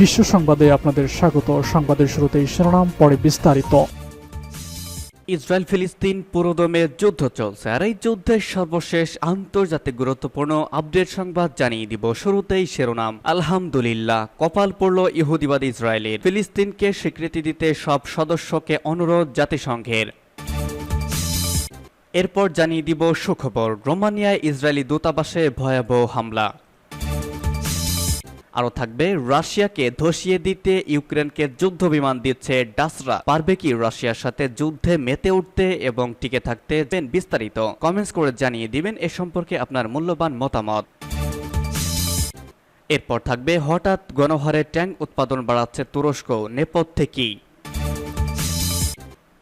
বিশ্ব সংবাদে আপনাদের স্বাগত। সংবাদের শুরুতেই শিরোনাম, পরে বিস্তারিত। ইসরায়েল ফিলিস্তিন পুরোদমে যুদ্ধ চলছে, আর এই যুদ্ধের সর্বশেষ আন্তর্জাতিক গুরুত্বপূর্ণ আপডেট সংবাদ জানিয়ে দিব। শুরুতেই শিরোনাম, আলহামদুলিল্লাহ, কপাল পড়ল ইহুদিবাদ ইসরায়েলের। ফিলিস্তিনকে স্বীকৃতি দিতে সব সদস্যকে অনুরোধ জাতিসংঘের। এরপর জানিয়ে দিব সুখবর, রোমানিয়ায় ইসরায়েলি দূতাবাসে ভয়াবহ হামলা। আরও থাকবে, রাশিয়াকে ধসিয়ে দিতে ইউক্রেনকে যুদ্ধ বিমান দিচ্ছে ডাসরা। পারবে কি রাশিয়ার সাথে যুদ্ধে মেতে উঠতে এবং টিকে থাকতে? বিস্তারিত কমেন্টস করে জানিয়ে দিবেন, এ সম্পর্কে আপনার মূল্যবান মতামত। এরপর থাকবে, হঠাৎ গণহারে ট্যাঙ্ক উৎপাদন বাড়াচ্ছে তুরস্ক। নেপথ্যে কি?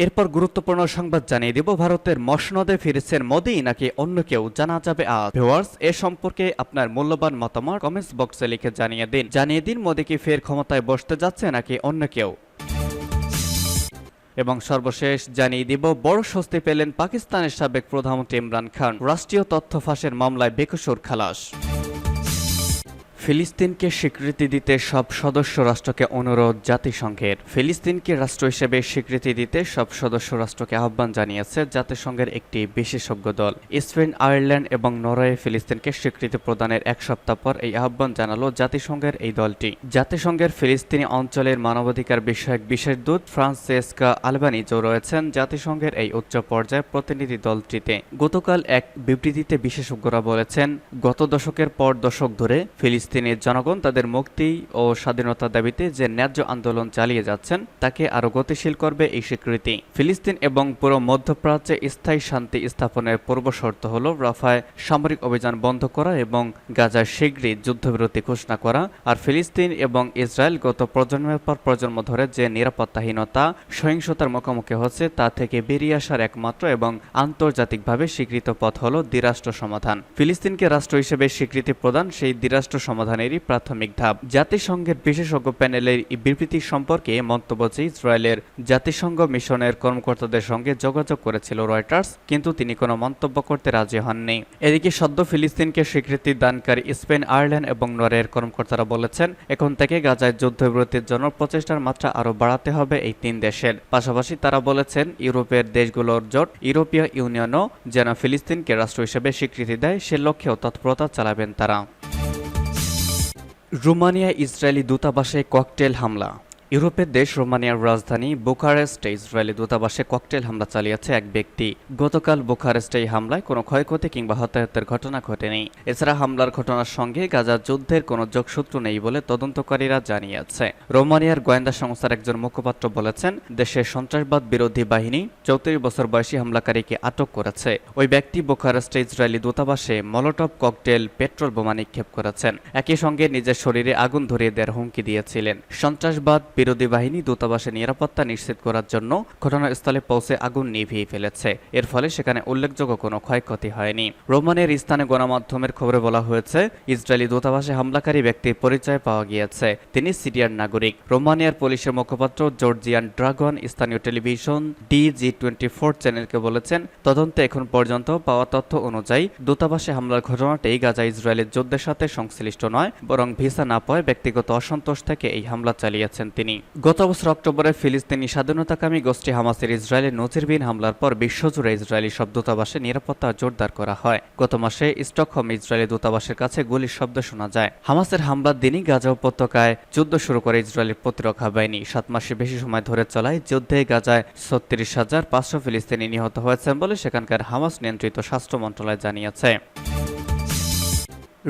এরপর গুরুত্বপূর্ণ সংবাদ জানিয়ে দিব, ভারতের মসনদে ফিরেছেন মোদি, নাকি অন্য কেউ? জানা যাবে আজ। ভিউয়ার্স, এ সম্পর্কে আপনার মূল্যবান মতামত কমেন্টস বক্সে লিখে জানিয়ে দিন। জানিয়ে দিন, মোদি কি ফের ক্ষমতায় বসতে যাচ্ছে, নাকি অন্য কেউ? এবং সর্বশেষ জানিয়ে দিব, বড় স্বস্তি পেলেন পাকিস্তানের সাবেক প্রধানমন্ত্রী ইমরান খান। রাষ্ট্রীয় তথ্য ফাঁসের মামলায় বেকসুর খালাস। ফিলিস্তিনকে স্বীকৃতি দিতে সব সদস্য রাষ্ট্রকে অনুরোধ জাতিসংঘের। ফিলিস্তিনকে রাষ্ট্র হিসেবে স্বীকৃতি দিতে সব সদস্য রাষ্ট্রকে আহ্বান জানিয়েছে জাতিসংঘের একটি বিশেষজ্ঞ দল। স্পেন আয়ারল্যান্ড এবং নরওয়ে ফিলিস্তিনকে স্বীকৃতি প্রদানের এক সপ্তাহ পর এই আহ্বান জানালো জাতিসংঘের এই দলটি। জাতিসংঘের ফিলিস্তিনি অঞ্চলের মানবাধিকার বিষয়ক বিশেষ দূত ফ্রান্সেসকা আলবানিজো রয়েছেন জাতিসংঘের এই উচ্চ পর্যায়ের প্রতিনিধি দলটিতে। গতকাল এক বিবৃতিতে বিশেষজ্ঞরা বলেছেন, গত দশকের পর দশক ধরে ফিলিস্তিনের জনগণ, তাদের মুক্তি ও স্বাধীনতার দাবিতে যে ন্যায্য আন্দোলন চালিয়ে যাচ্ছেন, তাকে আরও গতিশীল করবে এই স্বীকৃতি। ফিলিস্তিন এবং পুরো মধ্যপ্রাচ্যে স্থায়ী শান্তি স্থাপনের পূর্ব শর্ত হল রাফায় সামরিক অভিযান বন্ধ করা এবং গাজায় শীঘ্রই যুদ্ধবিরতি ঘোষণা করা। আর ফিলিস্তিন এবং ইসরায়েল গত প্রজন্মের পর প্রজন্ম ধরে যে নিরাপত্তাহীনতা, সহিংসতার মুখোমুখি হচ্ছে, তা থেকে বেরিয়ে আসার একমাত্র এবং আন্তর্জাতিকভাবে স্বীকৃত পথ হল দ্বিরাষ্ট্র সমাধান। ফিলিস্তিনকে রাষ্ট্র হিসেবে স্বীকৃতি প্রদান, সেই দ্বিরাষ্ট্র সমাধানেরই প্রাথমিক ধাপ। জাতিসংঘের বিশেষজ্ঞ প্যানেলের বিবৃতি সম্পর্কে মন্তব্য যে ইসরায়েলের জাতিসংঘ মিশনের কর্মকর্তাদের সঙ্গে যোগাযোগ করেছিল রয়টার্স, কিন্তু তিনি কোনো মন্তব্য করতে রাজি হননি। এদিকে সদ্য ফিলিস্তিনকে স্বীকৃতি দানকারী স্পেন, আয়ারল্যান্ড এবং নরওয়ের কর্মকর্তারা বলেছেন, এখন থেকে গাজায় যুদ্ধবিরতির জন্য প্রচেষ্টার মাত্রা আরও বাড়াতে হবে এই তিন দেশের। পাশাপাশি তারা বলেছেন, ইউরোপের দেশগুলোর জোট ইউরোপীয় ইউনিয়নও যেন ফিলিস্তিনকে রাষ্ট্র হিসেবে স্বীকৃতি দেয়, সে লক্ষ্যেও তৎপরতা চালাবেন তারা। রোমানিয়া ইসরায়েলি দূতাবাসে ককটেল হামলা। ইউরোপের দেশ রোমানিয়ার রাজধানী বুখারেস্টে ইসরায়েলি দূতাবাসে ককটেল হামলা চালিয়েছে এক ব্যক্তি। গতকাল বুখারেস্টে এই হামলায় কোনো ক্ষয়ক্ষতি কিংবা হতাহতের ঘটনা ঘটেনি। এছাড়া হামলার ঘটনার সঙ্গে গাজা যুদ্ধের কোনো যোগসূত্র নেই বলে তদন্তকারীরা জানিয়েছে। রোমানিয়ার গোয়েন্দা সংস্থার একজন মুখপাত্র বলেছেন দেশের সন্ত্রাসবাদ বিরোধী বাহিনী চৌত্রিশ বছর বয়সী হামলাকারীকে আটক করেছে। ওই ব্যক্তি বুখারেস্টে ইসরায়েলি দূতাবাসে মলোটপ ককটেল, পেট্রোল বোমা নিক্ষেপ করেছেন। একই সঙ্গে নিজের শরীরে আগুন ধরিয়ে দেওয়ার হুমকি দিয়েছিলেন। সন্ত্রাসবাদ বিরোধী বাহিনী দূতাবাসের নিরাপত্তা নিশ্চিত করার জন্য ঘটনাস্থলে পৌঁছে আগুন নিভিয়ে ফেলেছে। এর ফলে সেখানে উল্লেখযোগ্য কোনো ক্ষয়ক্ষতি হয়নি। রোমানের স্থানে গণমাধ্যমের খবরে বলা হয়েছে, ইসরায়েলি দূতাবাসে হামলাকারী ব্যক্তির পরিচয় পাওয়া গিয়েছে। তিনি সিরিয়ার নাগরিক। রোমানিয়ার পুলিশের মুখপাত্র জর্জিয়ান ড্রাগন স্থানীয় টেলিভিশন ডিজি টোয়েন্টি ফোর চ্যানেলকে বলেছেন, তদন্তে এখন পর্যন্ত পাওয়া তথ্য অনুযায়ী দূতাবাসে হামলার ঘটনাটি গাজা ইসরায়েলের যুদ্ধের সাথে সংশ্লিষ্ট নয়, বরং ভিসা না পাওয়ায় ব্যক্তিগত অসন্তোষ থেকে এই হামলা চালিয়েছেন তিনি। গত বছর অক্টোবরে ফিলিস্তিনি স্বাধীনতাকামী গোষ্ঠী হামাসের ইসরায়েলের নজিরবিহীন হামলার পর বিশ্বজুড়ে ইসরায়েলি সব দূতাবাসে নিরাপত্তা জোরদার করা হয়। গত মাসে স্টকহোম ইসরায়েলি দূতাবাসের কাছে গুলির শব্দ শোনা যায়। হামাসের হামলার দিনই গাজা উপত্যকায় যুদ্ধ শুরু করে ইসরায়েলের প্রতিরক্ষা বাহিনী। সাত মাসে বেশি সময় ধরে চলায় যুদ্ধে গাজায় ছত্রিশ হাজার পাঁচশো ফিলিস্তিনি নিহত হয়েছেন বলে সেখানকার হামাস নিয়ন্ত্রিত স্বাস্থ্য মন্ত্রণালয় জানিয়েছে।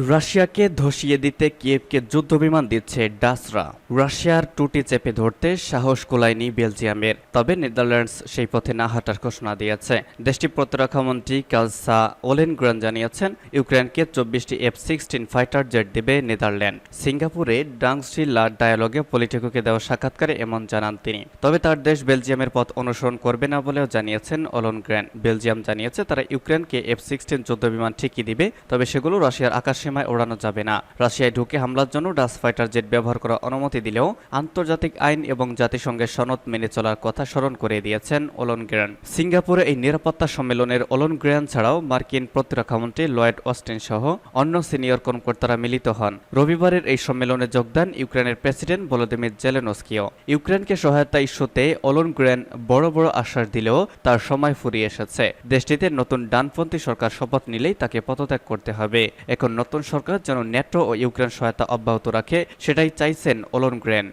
রাশিয়াকে ধসিয়ে দিতে কিয়েভকে যুদ্ধবিমান দিচ্ছে ডাসরা। রাশিয়ার টুটি চেপে ধরতে সাহস কোলায়নি বেলজিয়ামের, তবে নেদারল্যান্ডস সেই পথে না হাঁটার ঘোষণা দিয়েছে। দেশটির প্রতিরক্ষামন্ত্রী কালসা ওলেনগ্রান জানিয়েছেন, ইউক্রেনকে চব্বিশটি এফ সিক্সটিন ফাইটার জেট দেবে নেদারল্যান্ড। সিঙ্গাপুরে ডাংসি লা ডায়ালগে পলিটিকোকে দেওয়া সাক্ষাৎকারে এমন জানান তিনি। তবে তার দেশ বেলজিয়ামের পথ অনুসরণ করবে না বলেও জানিয়েছেন ওলনগ্রেন। বেলজিয়াম জানিয়েছে, তারা ইউক্রেনকে এফ সিক্সটিন যুদ্ধবিমান ঠিকই দিবে, তবে সেগুলো রাশিয়ার আকাশসীমা সীমায় ওড়ানো যাবে না। রাশিয়ায় ঢুকে হামলার জন্য ডাস ফাইটার জেট ব্যবহার করার অনুমতি দিলেও আন্তর্জাতিক আইন এবং জাতিসংঘের সনদ মেনে চলার কথা স্মরণ করে দিয়েছেন ওলন ওলনগ্রেন সিঙ্গাপুরে এই নিরাপত্তা সম্মেলনের ওলন ওলনগ্রেন ছাড়াও মার্কিন প্রতিরক্ষামন্ত্রী লয়েড অস্টিন সহ অন্য সিনিয়র কর্মকর্তারা মিলিত হন। রবিবারের এই সম্মেলনে যোগদান ইউক্রেনের প্রেসিডেন্ট ভলোদিমির জেলেনস্কিও। ইউক্রেনকে সহায়তা ইস্যুতে ওলনগ্রেন বড় বড় আশ্বাস দিলেও তার সময় ফুরিয়ে এসেছে। দেশটিতে নতুন ডানপন্থী সরকার শপথ নিলেই তাকে পদত্যাগ করতে হবে। এখন নতুন সরকার যেন ন্যাটো ও ইউক্রেন সহায়তা অব্যাহত রাখে সেটাই চাইছেন ওলনগ্রেন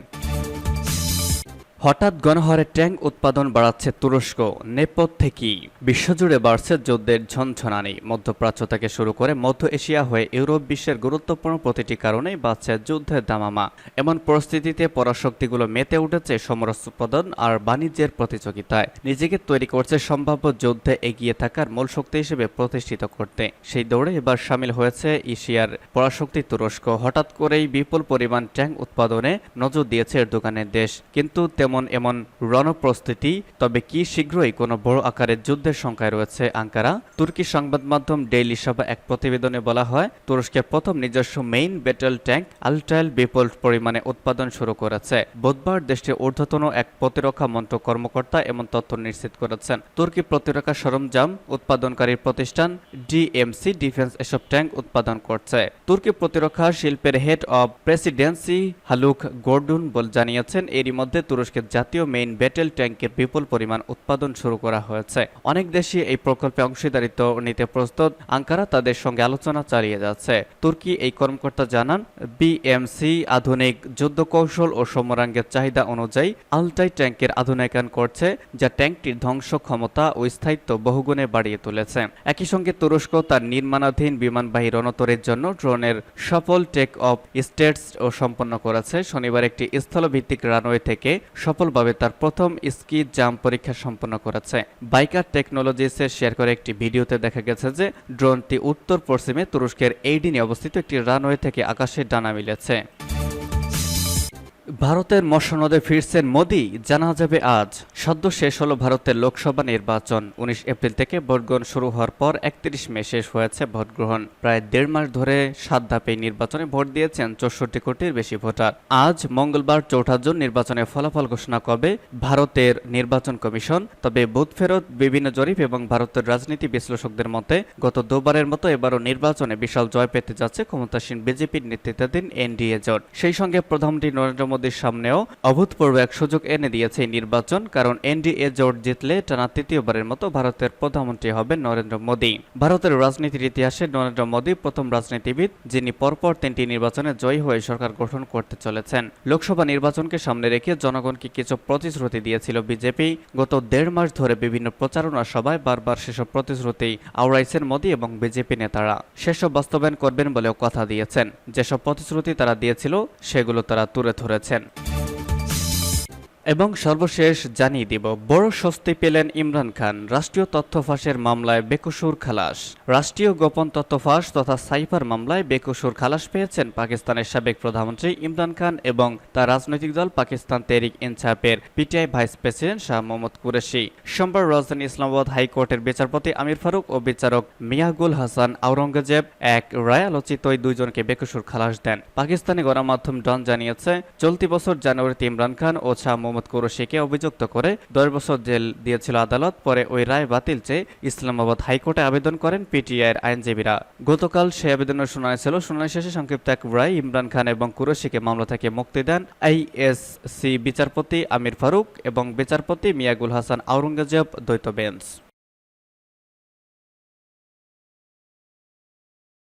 হঠাৎ গণহারে ট্যাঙ্ক উৎপাদন বাড়াচ্ছে তুরস্ক, নেপথ্যে বিশ্বজুড়ে বাড়ছে যুদ্ধের ঝনঝনানি। মধ্যপ্রাচ্য থেকে শুরু করে মধ্য এশিয়া হয়ে ইউরোপ বিশ্বের গুরুত্বপূর্ণ প্রতিটি কারণেই বাড়ছে যুদ্ধের দামামা। এমন পরিস্থিতিতে পরাশক্তিগুলো মেতে উঠেছে সমরস্য উৎপাদন আর বাণিজ্যের প্রতিযোগিতায়। নিজেকে তৈরি করছে সম্ভাব্য যুদ্ধে এগিয়ে থাকার মূল শক্তি হিসেবে প্রতিষ্ঠিত করতে। সেই দৌড়ে এবার সামিল হয়েছে এশিয়ার পরাশক্তি তুরস্ক। হঠাৎ করেই বিপুল পরিমাণ ট্যাঙ্ক উৎপাদনে নজর দিয়েছে এর দোকানের দেশ। কিন্তু তেমন এমন রণপ্রস্তুতি, তবে কি শীঘ্রই কোনো বড় আকারের যুদ্ধের সংখ্যায় রয়েছে আঙ্কারা? তুর্কি সংবাদ মাধ্যম ডেইলি সভা এক প্রতিবেদনে বলা হয়, তুরস্কের প্রথম নিজস্ব মেইন ব্যাটেল ট্যাঙ্ক আলটাইল বিপুল পরিমাণে উৎপাদন শুরু করেছে। বুধবার দেশটির ঊর্ধ্বতন এক প্রতিরক্ষা মন্ত্রক কর্মকর্তা এমন তথ্য নিশ্চিত করেছেন। তুর্কি প্রতিরক্ষা সরঞ্জাম উৎপাদনকারী প্রতিষ্ঠান ডিএমসি ডিফেন্স এসব ট্যাঙ্ক উৎপাদন করছে। তুর্কি প্রতিরক্ষা শিল্পের head of presidency Haluk Gorgun বল জানিয়েছেন, এরই মধ্যে তুরস্কের জাতীয় মেইন ব্যাটেল ট্যাঙ্কের বিপুল পরিমাণ উৎপাদন শুরু করা হয়েছে। অনেক দেশই এই প্রকল্পে অংশীদারিত্ব নিতে প্রস্তুত। আঙ্কারা তাদের সঙ্গে আলোচনা চালিয়ে যাচ্ছে। তুর্কি এই কর্মকর্তা জানান বিএমসি আধুনিক যুদ্ধ কৌশল ও সমরাঙ্গের চাহিদা অনুযায়ী আলটাই ট্যাঙ্কের আধুনিকায়ন করছে, যা ট্যাঙ্কটির ধ্বংস ক্ষমতা ও স্থায়িত্ব বহুগুণে বাড়িয়ে তুলেছে। একই সঙ্গে তুরস্ক তার নির্মাণাধীন বিমানবাহী রণতরের জন্য ড্রোনের সফল টেক অফ স্টেটস ও সম্পন্ন করেছে। শনিবার একটি স্থলভিত্তিক রানওয়ে থেকে সফলভাবে তার প্রথম স্কি জাম্প পরীক্ষা সম্পন্ন করেছে। বাইকার টেকনোলজিসে শেয়ার করে একটি ভিডিওতে দেখা গেছে যে, ড্রোনটি উত্তর পশ্চিমে তুরস্কের এইডিনে অবস্থিত একটি রানওয়ে থেকে আকাশে ডানা মিলেছে। ভারতের মসনদে ফিরছেন মোদি, জানা যাবে আজ। সদ্য শেষ হলো ভারতের লোকসভা নির্বাচন। উনিশ এপ্রিল থেকে ভোটগ্রহণ শুরু হওয়ার পর একত্রিশ মে শেষ হয়েছে ভোটগ্রহণ প্রায় দেড় মাস ধরে সাত ধাপে নির্বাচনে ভোট দিয়েছেন চৌষট্টি কোটির বেশি ভোটার। আজ মঙ্গলবার চৌঠা জুন নির্বাচনের ফলাফল ঘোষণা করবে ভারতের নির্বাচন কমিশন। তবে বুথ ফেরত, বিভিন্ন জরিপ এবং ভারতের রাজনীতি বিশ্লেষকদের মতে, গত দুবারের মতো এবারও নির্বাচনে বিশাল জয় পেতে যাচ্ছে ক্ষমতাসীন বিজেপির নেতৃত্বাধীন এনডিএ জোট। সেই সঙ্গে প্রধানমন্ত্রী নরেন্দ্র মোদীর সামনেও অভূতপূর্ব এক সুযোগ এনে দিয়েছে এই নির্বাচন, কারণ এনডিএ জোট জিতলে টানা তৃতীয়বারের মতো ভারতের প্রধানমন্ত্রী হবেন নরেন্দ্র মোদী। ভারতের রাজনীতির ইতিহাসে নরেন্দ্র মোদী প্রথম রাজনীতিবিদ, যিনি পরপর তিনটি নির্বাচনে জয়ী হয়ে সরকার গঠন করতে চলেছেন। লোকসভা নির্বাচনকে সামনে রেখে জনগণকে কিছু প্রতিশ্রুতি দিয়েছিল বিজেপি। গত দেড় মাস ধরে বিভিন্ন প্রচারণা সভায় বারবার সেসব প্রতিশ্রুতি আওড়াইছেন মোদী এবং বিজেপি নেতারা। সেসব বাস্তবায়ন করবেন বলেও কথা দিয়েছেন। যেসব প্রতিশ্রুতি তারা দিয়েছিল, সেগুলো তারা তুলে ধরেছেন এবং সর্বশেষ জানিয়ে দিব, বড় স্বস্তি পেলেন ইমরান খান, রাষ্ট্রীয় তথ্য ফাঁসের মামলায় বেকসুর খালাস। রাষ্ট্রীয় গোপন তথ্য ফাঁস তথা সাইফার মামলায় বেকসুর খালাস পেয়েছেন পাকিস্তানের সাবেক প্রধানমন্ত্রী ইমরান খান এবং তার রাজনৈতিক দল পাকিস্তান তেরিক ইনসাফের PTI vice president Shah Mohammad Qureshi. সোমবার রাজধানী ইসলামাবাদ হাইকোর্টের বিচারপতি আমির ফারুক ও বিচারক মিয়াগুল হাসান আওরঙ্গজেব এক রায় আলোচিত ওই দুইজনকে বেকসুর খালাস দেন। পাকিস্তানি গণমাধ্যম ডন জানিয়েছে, চলতি বছর জানুয়ারিতে ইমরান খান ও শাহ মোহাম্মদ কুরশিকে অভিযুক্ত করে দশ বছর জেল দিয়েছিল আদালত, পরে ওই রায় বাতিল চেয়ে ইসলামাবাদ হাইকোর্টে আবেদন করেন পিটিআইয়ের আইনজীবীরা। গতকাল সেই আবেদনের শুনানি ছিল। শুনানি শেষে সংক্ষিপ্ত এক রায় ইমরান খান এবং কুরশিকে মামলা থেকে মুক্তি দেন আইএসসি বিচারপতি আমির ফারুক এবং বিচারপতি মিয়াগুল হাসান আওরঙ্গজেব দ্বৈত বেঞ্চ।